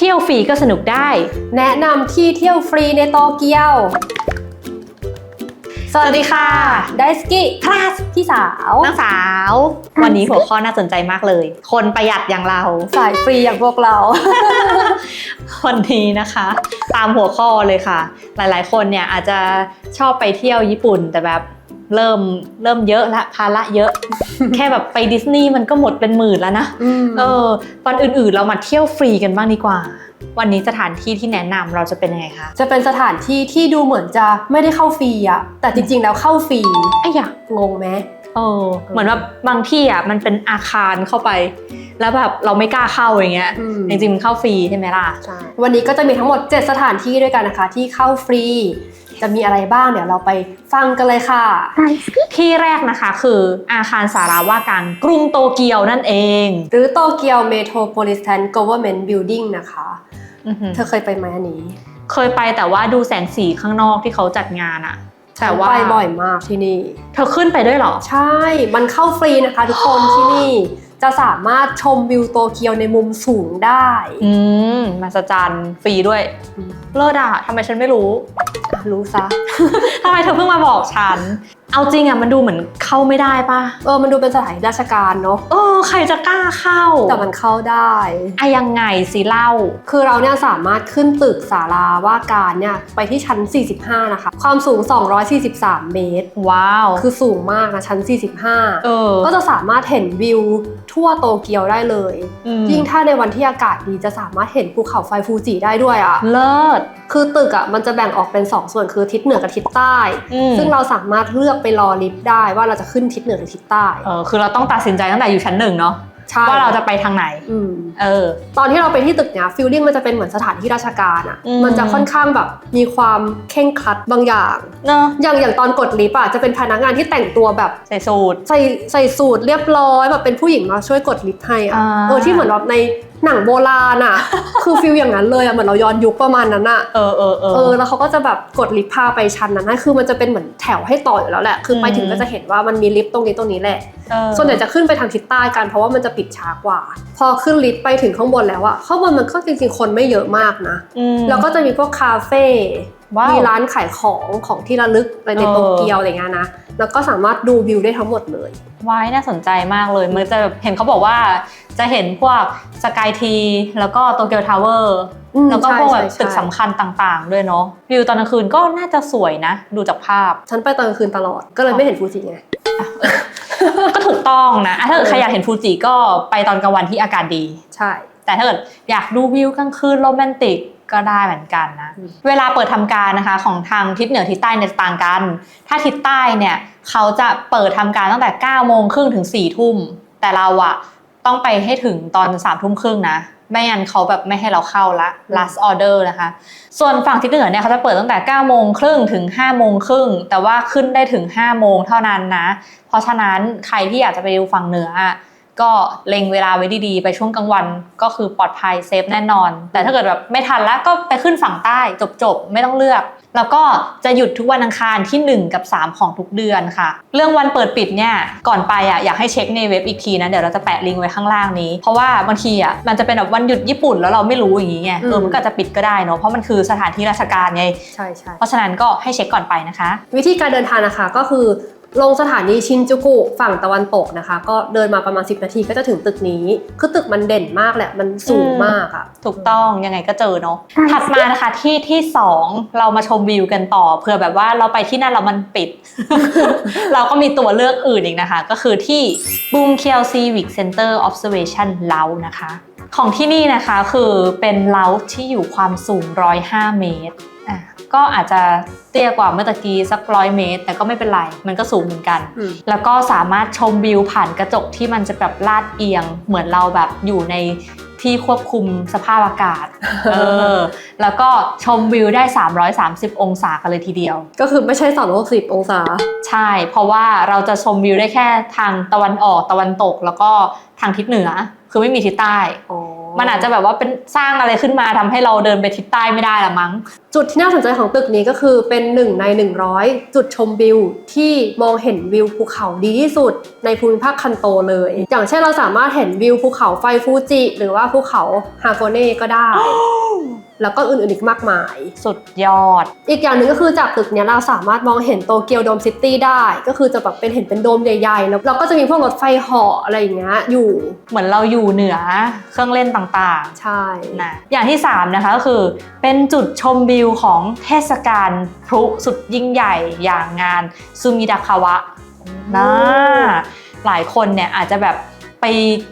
เที่ยวฟรีก็สนุกได้ แนะนำที่เที่ยวฟรีในโตเกียว สวัสดีค่ะ ไดสกิคลาสพี่สาว น้องสาว วันนี้หัวข้อน่าสนใจมากเลย คนประหยัดอย่างเรา สายฟรีอย่างพวกเรา วันนี้นะคะ ตามหัวข้อเลยค่ะ หลายๆ คนเนี่ยอาจจะชอบไปเที่ยวญี่ปุ่นแต่แบบ เริ่มเริ่มเยอะละภาระเยอะ แค่แบบไปดิสนีย์มันก็หมดเป็นหมื่นแล้วนะเออวันอื่นๆเรามาเที่ยวฟรีกันบ้างดีกว่า วันนี้สถานที่ที่แนะนำเราจะเป็นยังไงคะจะเป็นสถานที่ที่ดูเหมือนจะไม่ได้เข้าฟรีอะแต่จริงๆแล้วเข้าฟรีไอ้ยะงงไหมเออเหมือนว่าบางที่อะมันเป็นอาคารเข้าไป แล้วแบบเราไม่กล้าเข้าอย่างเงี้ยอืมจริงๆมันเข้าฟรีใช่ไหมล่ะใช่วันนี้ก็จะมีทั้งหมด 7 สถานที่ด้วยกันนะคะ ที่เข้าฟรี จะมีอะไรบ้างเดี๋ยวเราไปฟังกันเลยค่ะ ที่แรกนะคะคืออาคารสาราว่าการกรุงโตเกียวนั่นเอง หรือโตเกียวเมโทรโพลิแทน Government Building นะคะอื้อหือเธอเคยไปไหมอันนี้ เคยไปแต่ว่าดูแสงสีข้างนอกที่เขาจัดงานอะแต่ว่าไปบ่อยมากที่นี่ เธอขึ้นไปด้วยเหรอ ใช่ มันเข้าฟรีนะคะทุกคนที่นี่ จะสามารถชมวิวโตเกียวในมุมสูงได้ อืมมาสจันฟรีด้วย อืม เลิศอะทำไมฉันไม่รู้ อะรู้ซะ ทำไมเธอเพิ่งมาบอกฉัน เอาจริงอะมันดูเหมือนเข้าไม่ได้ปะเออ มันดูเป็นสถานที่ราชการเนาะ เออ ใครจะกล้าเข้าแต่มันเข้าได้ อะยังไงสิเล่า คือเราเนี่ยสามารถขึ้นตึกศาลาว่าการเนี่ยไปที่ชั้น 45 นะคะ ความสูง 243 เมตร ว้าว คือสูงมากนะชั้น 45 เออ ก็จะสามารถเห็นวิวทั่วโตเกียวได้เลยอืมยิ่งถ้าในวันที่อากาศดีจะสามารถเห็นภูเขาไฟฟูจิได้ด้วยอะ่ะ เลิศ คือตึกอะ่ะมันจะแบ่งออกเป็น 2 ส่วนคือทิศเหนือกับทิศใต้อืมซึ่งเราสามารถเลือกไปรอลิฟต์ได้ว่าเราจะขึ้นทิศเหนือหรือทิศใต้ เออคือเราต้องตัดสินใจตั้งแต่อยู่ชั้นหนึ่งเนาะ ใช่ ว่าเราจะไปทางไหน อืม เออ ตอนที่เราไปที่ตึกเนี้ยฟิลลิ่งมันจะเป็นเหมือนสถานที่ราชการอะ่ะอืม มันจะค่อนข้างแบบมีความเคร่งครัดบางอย่าง เนาะอย่างอย่างตอนกดลิฟต์อะจะเป็นพนักงานที่แต่งตัวแบบใส่สูตร ใส่ใส่สูทเรียบร้อยแบบเป็นผู้หญิงมาช่วยกดลิฟต์ให้อะอ่า เออที่เหมือนแบบใน หนังโบราณอะคือฟิลอย่างนั้นเลยอะเหมือนเราย้อนยุคประมาณนั้นอะเออเออเออเออแล้วเขาก็จะแบบกดลิฟต์พาไปชั้นนั้นให้คือมันจะเป็นเหมือนแถวให้ต่ออยู่แล้วแหละ คือไปถึงอืมก็จะเห็นว่ามันมีลิฟต์ตรงนี้ตรงนี้แหละเออส่วนใหญ่จะขึ้นไปทางทิศใต้กันเพราะว่ามันจะปิดช้ากว่า พอขึ้นลิฟต์ไปถึงข้างบนแล้วอะข้างบนมันก็จริงๆคนไม่เยอะมากนะอืมแล้วก็จะมีพวกคาเฟ่ว้าว มีร้านขายของของที่ระลึกอะไรในเออโตเกียวอะไรเงี้ยนะ แล้วก็สามารถดูวิวได้ทั้งหมดเลยวายน่าสนใจมากเลย มันจะแบบเห็นเขาบอกว่าจะเห็นพวกสกายทีแล้วก็โตเกียวทาวเวอร์อืมแล้วก็ใช่พวกแบบใช่ใช่ตึกสำคัญต่างๆ ด้วยเนาะวิวตอนกลางคืนก็น่าจะสวยนะ ดูจากภาพ ฉันไปตอนกลางคืนตลอดก็เลยไม่เห็นฟูจิไงก็ถูกต้องนะอะถ้าเกิดใครอยากเห็นฟูจิก็ไปตอนกลางวันที่อากาศดี ใช่ แต่ถ้าเกิดอยากดูวิวกลางคืนโรแมนติก ก็ได้เหมือนกันนะอืมเวลาเปิดทำการนะคะของทางทิศเหนือทิศใต้เนี่ยจะต่างกัน ถ้าทิศใต้เนี่ยเขาจะเปิดทำการตั้งแต่9โมงครึ่งถึง4ทุ่ม แต่เราอะต้องไปให้ถึงตอน3ทุ่มครึ่งนะ ไม่งั้นเขาแบบไม่ให้เราเข้าละ last order นะคะ ส่วนฝั่งทิศเหนือเนี่ยเขาจะเปิดตั้งแต่9โมงครึ่งถึง5โมงครึ่ง แต่ว่าขึ้นได้ถึง5โมงเท่านั้นนะ เพราะฉะนั้นใครที่อยากจะไปดูฝั่งเหนืออะ ก็เล็งเวลาไว้ดีๆ ไปช่วงกลางวันก็คือปลอดภัยเซฟแน่นอน แต่ถ้าเกิดแบบไม่ทันแล้วก็ไปขึ้นฝั่งใต้จบๆ ไม่ต้องเลือก แล้วก็จะหยุดทุกวันอังคารที่ 1 กับ 3 ของทุกเดือนค่ะ เรื่องวันเปิดปิดเนี่ยก่อนไปอะอยากให้เช็คในเว็บอีกทีนะเดี๋ยวเราจะแปะลิงก์ไว้ข้างล่างนี้ เพราะว่าบางทีอะมันจะเป็นแบบวันหยุดญี่ปุ่นแล้วเราไม่รู้อย่างงี้ไงเออมันก็อาจจะปิดก็ได้เนาะเพราะมันคือสถานที่ราชการไงใช่ใช่เพราะฉะนั้นก็ให้เช็คก่อนไปนะคะ วิธีการเดินทางนะคะก็คือ ลงสถานีชินจูกุฝั่งตะวันตกนะคะ ก็เดินมาประมาณ 10 นาทีก็จะถึงตึกนี้ คือตึกมันเด่นมากแหละ มันสูงมากอะถูกต้องยังไงก็เจอเนาะถัดมานะคะที่ที่ 2 เรามาชมวิวกันต่อเผื่อแบบว่าเราไปที่นั่นแล้วมันปิด เราก็มีตัวเลือกอื่นอีกนะคะ ก็คือที่ Boom k y e l Civic Center Observation เล้านะคะ ของที่นี่นะคะคือเป็นเล้าที่อยู่ความสูง 105 เมตรอะก็อาจจะเตี้ยกว่าเมื่อตะกี้สักร้อยเมตร แต่ก็ไม่เป็นไร มันก็สูงเหมือนกันอืมแล้วก็สามารถชมวิวผ่านกระจกที่มันจะแบบลาดเอียง เหมือนเราแบบอยู่ใน ที่ควบคุมสภาพอากาศ เออ แล้วก็ชมวิวได้ 330 องศากันเลยทีเดียว ก็คือไม่ใช่360องศา ใช่ เพราะว่าเราจะชมวิวได้แค่ทางตะวันออกตะวันตก แล้วก็ทางทิศเหนือ คือไม่มีทิศใต้อ๋อ มันอาจจะแบบว่าเป็นสร้างอะไรขึ้นมาทำให้เราเดินไปทิศใต้ไม่ได้ละมั้ง จุดที่น่าสนใจของตึกนี้ก็คือเป็นหนึ่งใน 100 จุดชมวิว ที่มองเห็นวิวภูเขาดีที่สุดในภูมิภาคคันโตเลย อย่างเช่นเราสามารถเห็นวิวภูเขาไฟฟูจิ หรือว่าภูเขาฮาโกเน่ก็ได้ แล้วก็อื่นๆอีกมากมาย สุดยอด อีกอย่างหนึ่งก็คือจากตึกเนี้ยเราสามารถมองเห็นโตเกียวโดมซิตี้ได้ ก็คือจะแบบเป็นเห็นเป็นโดมใหญ่ๆ แล้วเราก็จะมีพวกรถไฟเหาะอะไรอย่างเงี้ยอยู่ เหมือนเราอยู่เหนือเครื่องเล่นต่างใช่ๆนะอย่างที่ 3 นะคะก็คือเป็นจุดชมวิวของเทศกาลพลุสุดยิ่งใหญ่อย่างงานซูมิดาคาวะนะหลายคนเนี่ยอาจจะแบบ ไป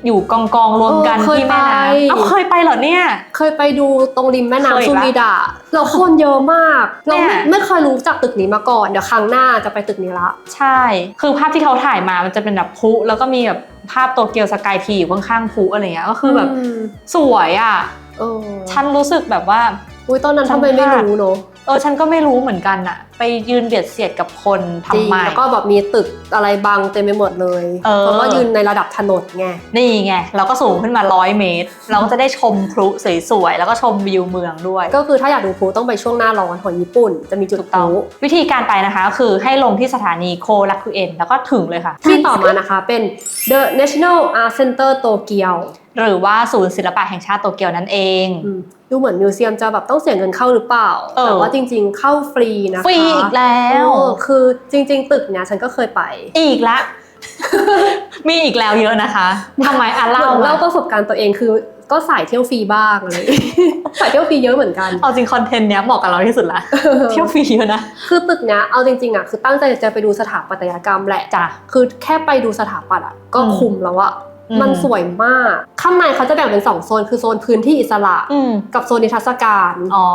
อยู่กองกองๆรวมกันเออเคยที่แม่น้ำไปเอ้าเคยไปเหรอเนี่ย เคยไปดูตรงริมแม่เคยน้ำปะซูมิดะเราคนเยอะมากเราเนี่ไม่ยไม่เคยรู้จักตึกนี้มาก่อนเดี๋ยวครั้งหน้าจะไปตึกนี้ละ ใช่ คือภาพที่เขาถ่ายมามันจะเป็นแบบพลุแล้วก็มีแบบภาพโตเกียวสกายทีอยู่ข้างๆพลุอะไรเงี้ยก็คือแบบมสวยอะเออฉันรู้สึกแบบว่าอุ้ยตอนนั้นฉันทำไมไม่พลาดรู้เนอะเออฉันก็ไม่รู้เหมือนกันอะ ไปยืนเบียดเสียดกับคนจริทำงไม แล้วก็แบบมีตึกอะไรบังเต็มไปหมดเลยเออ เพราะว่ายืนในระดับถนนไง นี่ไง เราก็สูงขึ้นมาร้อยเมตร เราก็จะได้ชมพลุสวยๆ แล้วก็ชมวิวเมืองด้วย ก็คือถ้าอยากดูพลุต้องไปช่วงหน้าร้อนของญี่ปุ่น จะมีจุดถูกพต้องลุวิธีการไปนะคะก็คือให้ลงที่สถานีโครักุเอ็นแล้วก็ถึงเลยค่ะ ที่ต่อมานะคะเป็น The National Art Center Tokyo หรือว่าศูนย์ศิลปะแห่งชาติโตเกียวนั่นเองอืมดูเหมือนมิวเซียมจะแบบต้องเสียเงินเข้าหรือเปล่า เออ แต่ว่าจริงๆเข้าฟรีนะคะ ฟรีอีกแล้วเออคือจริง ๆ ตึกเนี้ยฉันก็เคยไป อีกละมีอีกแล้วเยอะนะคะทำไมอะเหเล่ามือนมาเล่าประสบการณ์ตัวเองคือก็สายเที่ยวฟรีบ้างอะไรอย่างเลยสายเที่ยวฟรีเยอะเหมือนกัน เอาจริงคอนเทนต์เนี้ยเหมาะกับเราที่สุดละ เที่ยวฟรีเยอะนะ คือตึกเนี้ยเอาจริงๆอะคือตั้งใจจะไปดูสถาปัตยกรรมแหละจ้ะคือแค่ไปดูสถาปัตย์อะก็อืมคุ้มแล้วอะอื มมันสวยมาก ข้างในเขาจะแบ่งเป็นสองโซน คือโซนพื้นที่อิสระอืมกับโซนนิทรรศการอ๋อ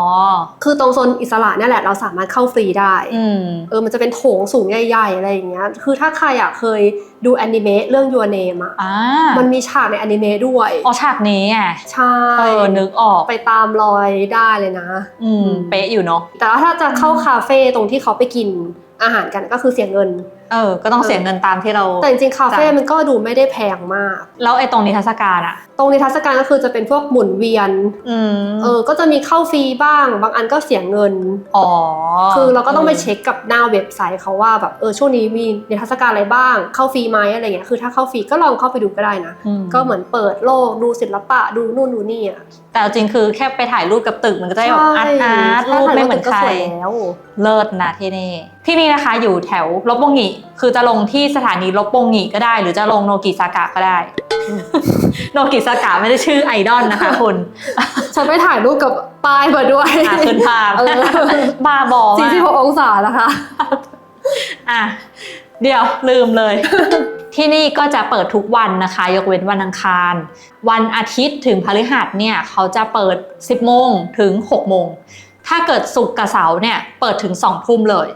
คือตรงโซนอิสระเนี่ยแหละเราสามารถเข้าฟรีได้อืมเออมันจะเป็นโถงสูงใหญ่ๆอะไรอย่างเงี้ยคือถ้าใครอะเคยดูแอนิเมะเรื่อง Your Name อะอ่ามันมีฉากในแอนิเมะด้วยอ๋อฉากนี้อะใช่เออนึกออกไปตามรอยได้เลยนะ อืมเป๊ะอยู่เนาะแต่ว่าถ้าจะเข้าคาเฟ่ตรงที่เขาไปกินอาหารกันก็คือเสียเงิน เออ ก็ต้องเสียเงินตามที่เรา แต่จริงๆคาเฟ่จ้ะมันก็ดูไม่ได้แพงมาก แล้วไอ้ตรงนิทรรศการอะตรงนิทรรศการก็คือจะเป็นพวกหมุนเวียนอืมเออ ก็จะมีเข้าฟรีบ้าง บางอันก็เสียเงิน อ๋อ คือเราก็ต้องไปเช็คกับหน้าเว็บไซต์เขาว่าแบบเออช่วงนี้มีนิทรรศการอะไรบ้าง เข้าฟรีไหมอะไรเงี้ย คือถ้าเข้าฟรีก็ลองเข้าไปดูก็ได้นะ ก็เหมือนเปิดโลกดูศิลปะดูนู่นดูนี่อะแต่เอาจริงคือแค่ไปถ่ายรูปกับตึกมันก็จะได้แบบอาร์ตอาร์ตใช่รูปไม่เหมือนก็ใครสวยแล้วเลิศนะที่นี่ ที่นี่นะคะอยู่แถวลบโบงิคือจะลงที่สถานีลบโบงิก็ได้ หรือจะลงโนกิซากะก็ได้ โนกิซากะไม่ได้ชื่อไอดอลนะคะคุณฉันไปถ่ายรูปกับป้ายมาด้วยอะขึ้นภาพเออบ้าบอสี่มาสิบหกกองศานะคะอะเดี๋ยวลืมเลย ที่นี่ก็จะเปิดทุกวันนะคะ ยกเว้นวันอังคาร วันอาทิตย์ถึงพฤหัสเนี่ยเขาจะเปิด 10โมงถึง6โมงถ้าเกิดศุกร์กับเสาร์เนี่ยเปิดถึง2ทุ่มเลย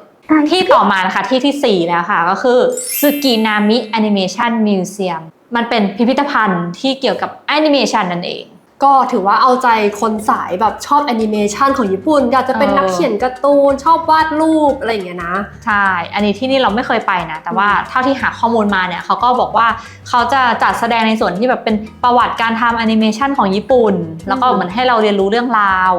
ที่ต่อมานะคะที่ที่ 4 แล้วค่ะ ก็คือซึกินามิแอนิเมชันมิวเซียมมันเป็นพิพิธภัณฑ์ที่เกี่ยวกับแอนิเมชันนั่นเอง ก็ถือว่าเอาใจคนสายแบบชอบแอนิเมชันของญี่ปุ่น อยากจะเป็นเออนักเขียนการ์ตูน ชอบวาดรูปอะไรอย่างเงี้ยนะ ใช่ อันนี้ที่นี่เราไม่เคยไปนะ แต่ว่าเท่าที่หาข้อมูลมาเนี่ยเขาก็บอกว่าเขาจะจัดแสดงในส่วนที่แบบเป็นประวัติการทำแอนิเมชันของญี่ปุ่น แล้วก็เหมือนให้เราเรียนรู้เรื่องราว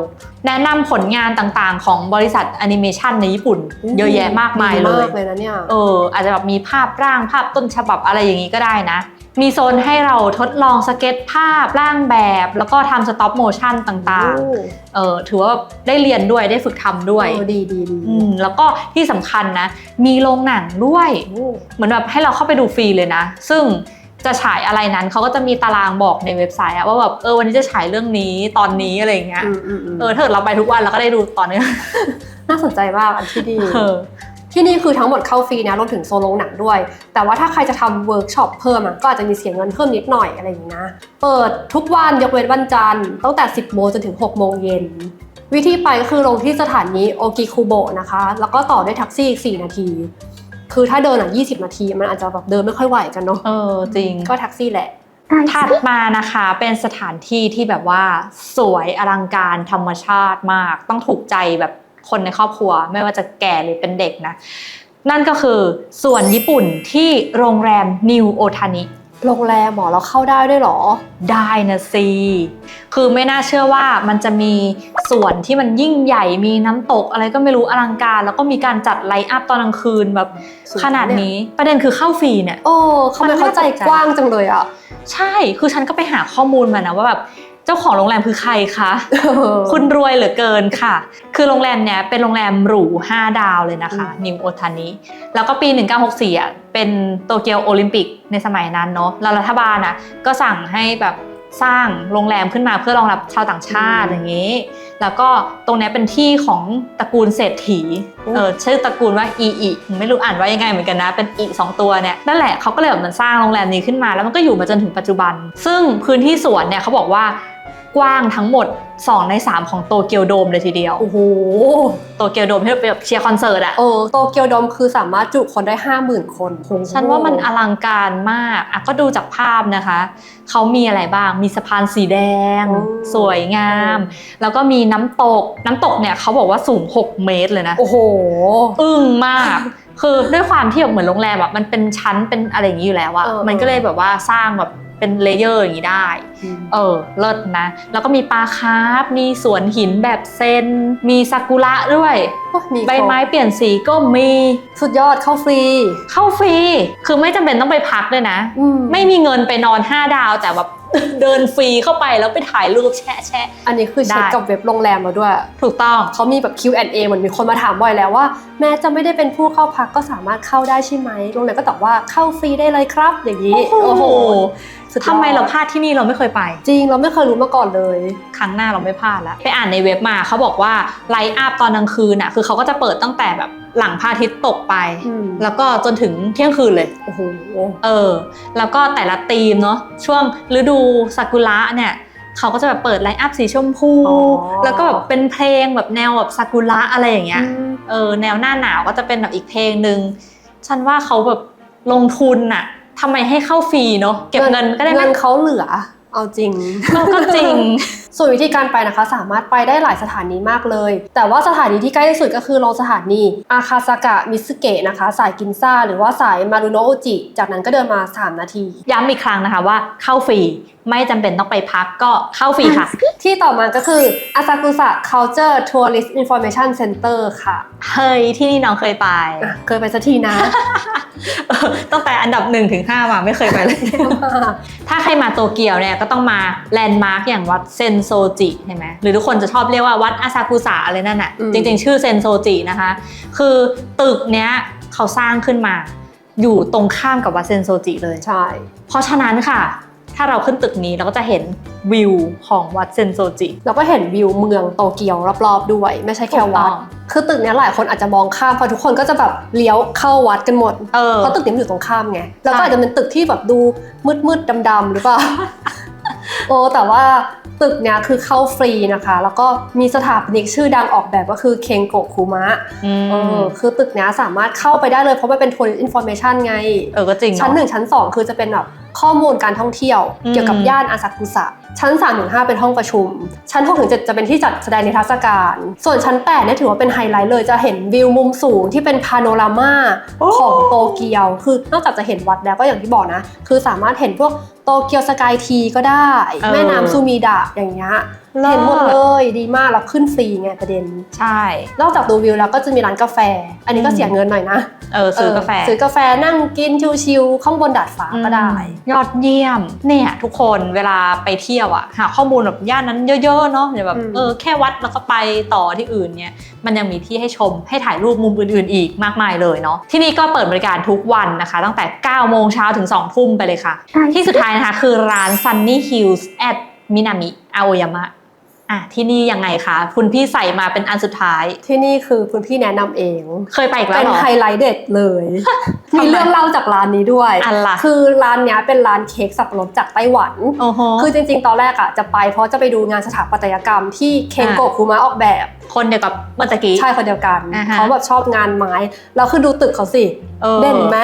แนะนำผลงานต่างๆ ของบริษัทแอนิเมชันในญี่ปุ่น เยอะแยะมากมายเลดียมากเลยนะเนี่ยเอออาจจะแบบมีภาพร่างภาพต้นฉบับอะไรอย่างนี้ก็ได้นะ มีโซนให้เราทดลองสเก็ตภาพร่างแบบ แล้วก็ทำสต็อปโมชั่นต่างโอ้ๆเออถือว่าได้เรียนด้วยได้ฝึกทำด้วยเออดีดีดีอืมแล้วก็ที่สำคัญนะ มีโรงหนังด้วยโอ้เหมือนแบบให้เราเข้าไปดูฟรีเลยนะ ซึ่งจะฉายอะไรนั้นเขาก็จะมีตารางบอกในเว็บไซต์อะว่าแบบเออวันนี้จะฉายเรื่องนี้ตอนนี้อะไรอย่างเงี้ยอืมอืมอืมเออถ้าเกิดเราไปทุกวันเราก็ได้ดูตอนนี้น่าสนใจมากอันที่ดีเออ ที่นี่คือทั้งหมดเข้าฟรีนะรวมถึงโซนโรงหนังด้วย แต่ว่าถ้าใครจะทำเวิร์กช็อปเพิ่มอะก็อาจจะมีเสียเงินเพิ่มนิดหน่อยอะไรอย่างนี้นะ เปิดทุกวันยกเว้นวันจันทร์ตั้งแต่ 10โมงจนถึง6โมงเย็นวิธีไปก็คือลงที่สถานีโอกิคุโบะนะคะ แล้วก็ต่อด้วยแท็กซี่อีก 4 นาที คือถ้าเดินอะ 20 นาที มันอาจจะแบบเดินไม่ค่อยไหวกันเนาะ เออ จริง ก็แท็กซี่แหละ ถัดมานะคะเป็นสถานที่ที่แบบว่าสวยอลังการธรรมชาติมาก ต้องถูกใจแบบ คนในครอบครัว ไม่ว่าจะแก่หรือเป็นเด็กนะ นั่นก็คือส่วนญี่ปุ่นที่โรงแรมนิวโอทานิโรงแรมหมอเราเข้าได้ด้วยเหรอ ได้นะสิคือไม่น่าเชื่อว่ามันจะมีส่วนที่มันยิ่งใหญ่มีน้ำตกอะไรก็ไม่รู้อลังการ แล้วก็มีการจัดไลท์อัพตอนกลางคืนแบบสุดขนาดนี้ประเด็นคือเข้าฟรีเนี่ยโอ้เขาไม่เข้าใจกว้างจังเลยอะ ใช่คือฉันก็ไปหาข้อมูลมานะว่าแบบ เจ้าของโรงแรมคือใครคะ คุณรวยเหลือเกินค่ะ คือโรงแรมเนี้ยเป็นโรงแรมหรู 5 ดาวเลยนะคะอืมนิวโอทานิแล้วก็ปี 1964อะเป็นโตเกียวโอลิมปิกในสมัยนั้นเนาะแล้วรัฐบาลอะก็สั่งให้แบบสร้างโรงแรมขึ้นมาเพื่อรองรับชาวต่างชาติอย่างนี้ แล้วก็ตรงเนี้ยเป็นที่ของตระกูลเศรษฐี เออชื่อตระกูลว่าอีอีไม่รู้อ่านว่ายังไงเหมือนกันนะ เป็นอีสองตัวเนี่ยนั่นแหละเขาก็เลยแบบมันสร้างโรงแรมนี้ขึ้นมา แล้วมันก็อยู่มาจนถึงปัจจุบัน ซึ่งพื้นที่สวนเนี่ยเขาบอกว่า กว้างทั้งหมด 2 ใน 3 ของโตเกียวโดมเลยทีเดียว โอ้โห โตเกียวโดมที่แบบเชียร์คอนเสิร์ตอะ เออโตเกียวโดมคือสามารถจุคนได้ห้าหมื่นคนโอ้โหฉันว่ามันอลังการมากอะก็ดูจากภาพนะคะ เขามีอะไรบ้าง มีสะพานสีแดง สวยงาม แล้วก็มีน้ำตก น้ำตกเนี่ยเขาบอกว่าสูง 6 เมตรเลยนะ โอ้โห อึ้งมาก คือด้วยความที่แบบเหมือนโรงแรมแบบมันเป็นชั้นเป็นอะไรอย่างนี้อยู่แล้วอะเออ มันก็เลยแบบว่าสร้างแบบ เป็นเลเยอร์อย่างนี้ได้ เออเลิศนะ แล้วก็มีปลาคาร์ฟมีสวนหินแบบเซน มีซากุระด้วยโอ้ยมีใบไม้เปลี่ยนสีก็มีสุดยอดเข้าฟรี เข้าฟรี คือไม่จำเป็นต้องไปพักด้วยนะอืมไม่มีเงินไปนอน 5 ดาวแต่แบบเดินฟรีเข้าไปแล้วไปถ่ายรูปแชะแชะ อันนี้คือเช็คได้ กับเว็บโรงแรมเราด้วย ถูกต้อง เขามีแบบ Q&A เหมือนมีคนมาถามบ่อยแล้วว่า แม้จะไม่ได้เป็นผู้เข้าพักก็สามารถเข้าได้ใช่ไหมโรงแรมก็ตอบว่าเข้าฟรีได้เลยครับ อย่างนี้โอ้โหสุดยอดทำไมเราพลาดที่นี่เราไม่เคยไป จริงเราไม่เคยรู้มาก่อนเลย ครั้งหน้าเราไม่พลาดแล้วไปอ่านในเว็บมาเขาบอกว่าไลท์อัพตอนกลางคืนอะคือเขาก็จะเปิดตั้งแต่แบบ หลังพระอาทิตย์ตกไป อืม แล้วก็จนถึงเที่ยงคืนเลย โอ้โห เออ แล้วก็แต่ละธีมเนาะช่วงฤดูซากุระเนี่ยเขาก็จะแบบเปิดไลท์อัพสีชมพู อ๋อ แล้วก็แบบเป็นเพลงแบบแนวแบบซากุระอะไรอย่างเงี้ยอืมเออแนวหน้าหนาวก็จะเป็นแบบอีกเพลงหนึ่งฉันว่าเขาแบบลงทุนอะทำไมให้เข้าฟรีเนาะเก็บเงินก็ได้ไหมเงินเขาเหลือ เอาจริง ก็ก็จริง ส่วนวิธีการไปนะคะ สามารถไปได้หลายสถานีมากเลย แต่ว่าสถานีที่ใกล้ที่สุดก็คือลงสถานีอาคาซากะมิสึเกะนะคะ สายกินซ่า หรือว่าสายมารุโนะโอจิ จากนั้นก็เดินมา 3 นาที ย้ำอีกครั้งนะคะว่าเข้าฟรีไม่จำเป็นต้องไปพักก็เข้าฟรีค่ะ ที่ต่อมาก็คือ Asakusa Culture Tourist Information Center ค่ะ เฮ้ย ที่นี่น้องเคยไปอะเคยไปสักทีนะเออตั้งแต่อันดับ1นถึงหมาไม่เคยไปเลย ถ้าใครมาโตเกียวเนี่ยก็ต้องมาแลนด์มาร์กอย่างวัดเซนโซจิใช่ไหมหรือทุกคนจะชอบเรียกว่าวัดอาซากุสะอะไรนั่นน่ะอืมจริง ๆ ชื่อเซนโซจินะคะ คือตึกเนี้ยเขาสร้างขึ้นมา อยู่ตรงข้ามกับวัดเซนโซจิเลยใช่ เพราะฉะนั้นค่ะ ถ้าเราขึ้นตึกนี้เราก็จะเห็นวิวของวัดเซนโซจิแล้วก็เห็นวิวเมืองโตเกียวรอบๆด้วย ไม่ใช่แค่วัดถูกต้องคือตึกเนี้ยหลายคนอาจจะมองข้ามเพราะทุกคนก็จะแบบเลี้ยวเข้าวัดกันหมดเออเพราะตึกนี้มันอยู่ตรงข้ามไงแล้วก็ใช่อาจจะเป็นตึกที่แบบดูมืดๆดำๆหรือเปล่า โอ้แต่ว่าตึกเนี้ยคือเข้าฟรีนะคะ แล้วก็มีสถาปนิกชื่อดังออกแบบก็คือเคงโกะคุมะอืมเออคือตึกเนี้ยสามารถเข้าไปได้เลยเพราะมันเป็นทัวร์อินโฟเมชันไง เออก็จริงเอะชั้น1ชั้น2คือจะเป็นแบบข้อมูลการท่องเที่ยวอืมเกี่ยวกับย่านอาซากุสะ ชั้น3ถึง5เป็นห้องประชุม ชั้น6ถึง7จะเป็นที่จัดแสดงนิทรรศการ ส่วนชั้น8เนี่ยถือว่าเป็นไฮไลท์เลยจะเห็นวิวมุมสูงที่เป็นพาโนรามาของโตเกียว คือนอกจากจะเห็นวัดแล้วก็อย่างที่บอกนะ คือสามารถเห็นพวก โตเกียวสกายทีก็ได้ เออ แม่น้ำซูมิดะอย่างเงี้ยเลิศเห็นหมดเลยดีมากแล้วขึ้นฟรีไงประเด็น ใช่ นอกจากดูวิวแล้วก็จะมีร้านกาแฟ อันนี้ก็เสียเงินหน่อยนะเออซื้อกาแฟ เซื้อกาแฟนั่งกินชิวๆข้างบนดาดฟ้าก็ได้ ยอดเยี่ยมเนี่ยทุกคนเวลาไปเที่ยวอะหาข้อมูลแบบย่านนั้นเยอะๆเนาะอย่าแบบอืม เออแค่วัดแล้วก็ไปต่อที่อื่นเนี่ยมันยังมีที่ให้ชมให้ถ่ายรูปมุมอื่นๆอีกมากมายเลยเนาะที่นี่ก็เปิดบริการทุกวันนะคะ ตั้งแต่ 9 โมงเช้าถึง 2 ทุ่มไปเลยค่ะ ที่สุดท้ายนะคะ คือร้าน Sunny Hills at Minami Aoyama อะที่นี่ยังไงคะคุณพี่ใส่มาเป็นอันสุดท้าย ที่นี่คือคุณพี่แนะนำเอง เคยไปอีกแล้เป็วนเหรอ ไฮไลท์เด็ดเลยทำไมมีเรื่องเล่าจากร้านนี้ด้วย อันละคือร้านเนี้ยเป็นร้านเค้กสับปะรดจากไต้หวัน โอ้โห คือจริงๆ ตอนแรกอะจะไปเพราะจะไปดูงานสถาปัตยกรรมที่เคนโกะอ่าคุมะออกแบบ คนเดียวกับเมื่อตะกี้ ใช่คนเดียวกัน อ่าฮะ เขาแบบชอบงานไม้ แล้วคือดูตึกเขาสิออเด่นไหม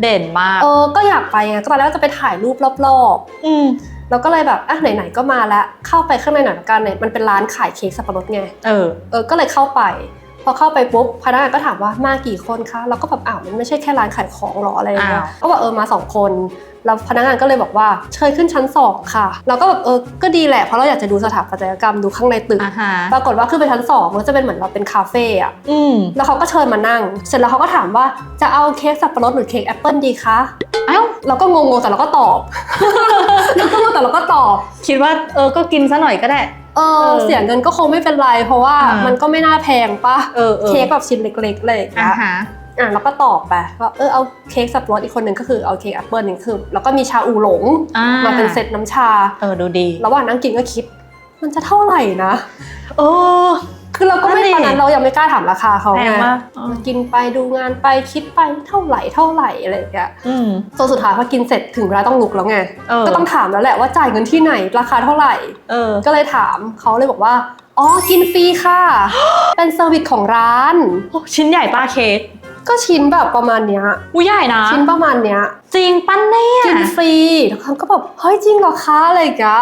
เด่นมาก เออ ก็อยากไปไงก็ตอนแรกจะไปถ่ายรูปรอบอืมๆแล้วก็เลยแบบอะไหนๆก็มาแล้วเข้าไปข้างในหน่อยละกันเนี่ยมันเป็นร้านขายเค้กสับปะรดไงเออ เออก็เลยเข้าไป พอเข้าไปปุ๊บพนักงานก็ถามว่ามากี่คนคะเราก็แบบอ้าวมันไม่ใช่แค่ร้านขายของหรออะไรอย่างเงี้ยอ้าวก็บอกเออมาสองคนแล้วพนักงานก็เลยบอกว่าเชิญขึ้นชั้นสองค่ะเราก็แบบเออก็ดีแหละเพราะเราอยากจะดูสถาปัตยกรรมดูข้างในตึกอ่าฮะปรากฏว่าขึ้นไปชั้นสองมันจะเป็นเหมือนเราเป็นคาเฟ่อะอืมแล้วเขาก็เชิญมานั่ง เสร็จแล้วเขาก็ถามว่าจะเอาเค้กสับปะรดหรือเค้กแอปเปิลดีคะเอ้าเราก็งงๆแต่เราก็ตอบเราก็งงแต่เราก็ตอบ คิดว่าเออก็กินซะหน่อยก็ได้ เออเออเสียเงินก็คงไม่เป็นไร เพราะว่าอ่ามัมันก็ไม่น่าแพงปะเออเออเค้กแบบชิ้นเล็กๆเลยอย่างอ่าเงี้ยฮะอะเราก็ตอบไปว่าเออเอาเค้กสับปะรดอีกคนหนึ่งก็คือเอาเค้กแอปเปิลหนึ่งคือ แล้วก็มีชาอูหลงอ่ามาเป็นเซตน้ำชาเออดูดี ระหว่างนั่งกินก็คิด มันจะเท่าไหร่นะโอ้ คือเราก็ไม่นั่นดิตอนนั้นเรายังไม่กล้าถามราคาเขาแพไงงมากอ๋อกินไปดูงานไปคิดไปเท่าไหร่เท่าไหร่อะไรอย่างเงี้ยอืมจนสุดท้ายพอกินเสร็จถึงเวลาต้องลุกแล้วไงเออก็ต้องถามแล้วแหละว่าจ่ายเงินที่ไหนราคาเท่าไหร่เออก็เลยถามเขาเลยบอกว่าอ๋อกินฟรีค่ะ เป็นเซอร์วิสของร้านโอ้ชิ้นใหญ่ป้าเค้กก็ชิ้นแบบประมาณเนี้ยอุ้ยใหญ่นะ ชิ้นประมาณเนี้ย จริงปั้นเนี่ยกินฟรีแล้วเขาก็แบบเฮ้ยจริงเหรอคะอะไรอย่างเงี้ย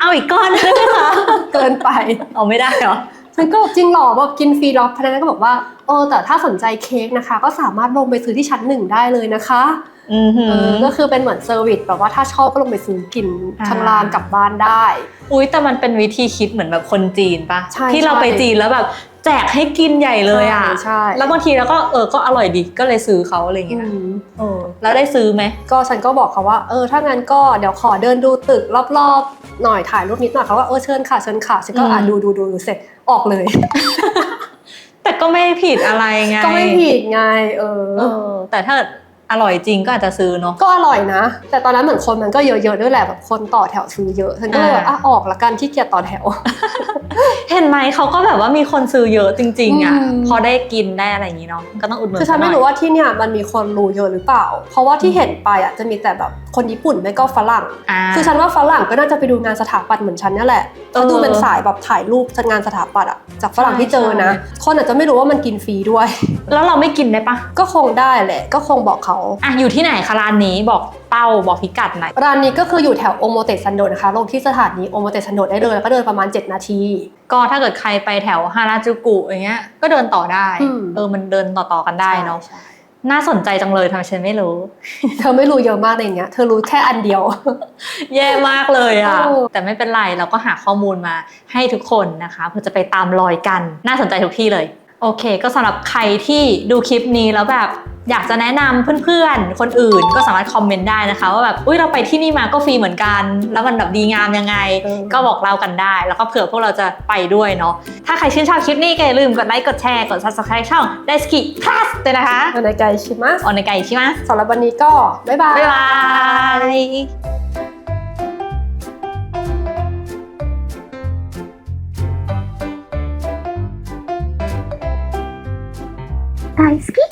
เอาอีกก้อนได้ไหมคะ เกินไป เอาไม่ได้เหรอ ฉันก็แบบจริงเหรอแบบกินฟรีแล้วพนักงานก็บอกว่าเออแต่ถ้าสนใจเค้กนะคะ ก็สามารถลงไปซื้อที่ชั้นหนึ่งได้เลยนะคะอือหือเออก็คือเป็นเหมือนเซอร์วิสแบบว่าถ้าชอบก็ลงไปซื้อกินอ่าข้างล่างกลับบ้านได้ อุ้ยแต่มันเป็นวิธีคิดเหมือนแบบคนจีนปะใช่ที่เราใช่ไปจีนแล้วแบบแจกให้กินใหญ่เลยอะใช่ใช่แล้วบางทีเราก็เออก็อร่อยดีก็เลยซื้อเขาอะไรอย่างอืเงี้ยมเออแล้วได้ซื้อไหมก็ฉันก็บอกเขาว่า เออถ้างั้นก็เดี๋ยวขอเดินดูตึกรอบๆ หน่อยถ่ายรูปนิดหน่อยเขาว่าเออเชิญค่ะเชิญค่ะฉันก็อะอืมดูดูดูดูเสร็จออกเลย แต่ก็ไม่ผิดอะไรไงก็ไม่ผิดไง เออเออแต่ถ้า อร่อยจริงก็อาจจะซื้อเนาะ ก็อร่อยนะ แต่ตอนนั้นเหมือนคนมันก็เยอะๆด้วยแหละแบบคนต่อแถวซื้อเยอะฉันก็เลยแบบอ่าอะออกละกันขี้เกียจต่อแถว เห็นไหมเขาก็แบบว่ามีคนซื้อเยอะจริง ๆอะอืม พอได้กินได้อะไรอย่างนี้เนาะก็ต้องอุดหนุนคือฉันไม่ซะหรู้อยว่าที่เนี่ยมันมีคนรู้เยอะหรือเปล่า เพราะว่าที่เห็นไปอะจะมีแต่แบบคนญี่ปุ่นไม่ก็ฝรั่งาคือฉันว่าฝรั่งก็น่าจะไปดูงานสถาปัตย์เหมือนฉันเนี่ยแหละเออเขาดูเป็นสายแบบถ่ายรูปงานสถาปัตย์อะ จากฝรั่งที่เจอนะใช่คนอาจจะไม่รู้ว่ามันกินฟรีด้วย แล้วเราไม่กินได้ปะก็คงได้แหละ ก็คงบอกเขา อะอยู่ที่ไหนคะร้านนี้บอกเป้าบอกพิกัดหน่อยร้านนี้ก็คืออยู่แถวโอโมเตซันโดนะคะลงที่สถานีโอโมเตซันโดได้เลยแล้วก็เดินประมาณ 7 นาที ก็ถ้าเกิดใครไปแถวฮาราจูกุอย่างเงี้ยก็เดินต่อได้อืมเออมันเดินต่อๆกันได้เนาะใช่ น่าสนใจจังเลยทำไมฉันไม่รู้ เธอไม่รู้เยอะมากในเนี้ย เธอรู้แค่อันเดียว แย่มากเลยอะโอ้แต่ไม่เป็นไรเราก็หาข้อมูลมาให้ทุกคนนะคะเพื่อจะไปตามรอยกัน น่าสนใจทุกที่เลย โอเค ก็สำหรับใครที่ดูคลิปนี้แล้วแบบ อยากจะแนะนำเพื่อนๆ คนอื่นก็สามารถคอมเมนต์ได้นะคะ ว่าแบบอุ้ยเราไปที่นี่มาก็ฟรีเหมือนกัน แล้วมันแบบดีงามยังไง เออ ก็บอกเล่ากันได้ แล้วก็เผื่อพวกเราจะไปด้วยเนาะถ้าใครชื่นชอบคลิปนี้ก็อย่าลืมกดไลค์กดแชร์กด subscribe ช่อง d a i s k i Plus ด้วยนะคะ ในไกชิมัส ออนในไกใช่ไหม สำหรับวันนี้ก็ บ๊ายบาย บ๊ายบาย 大好き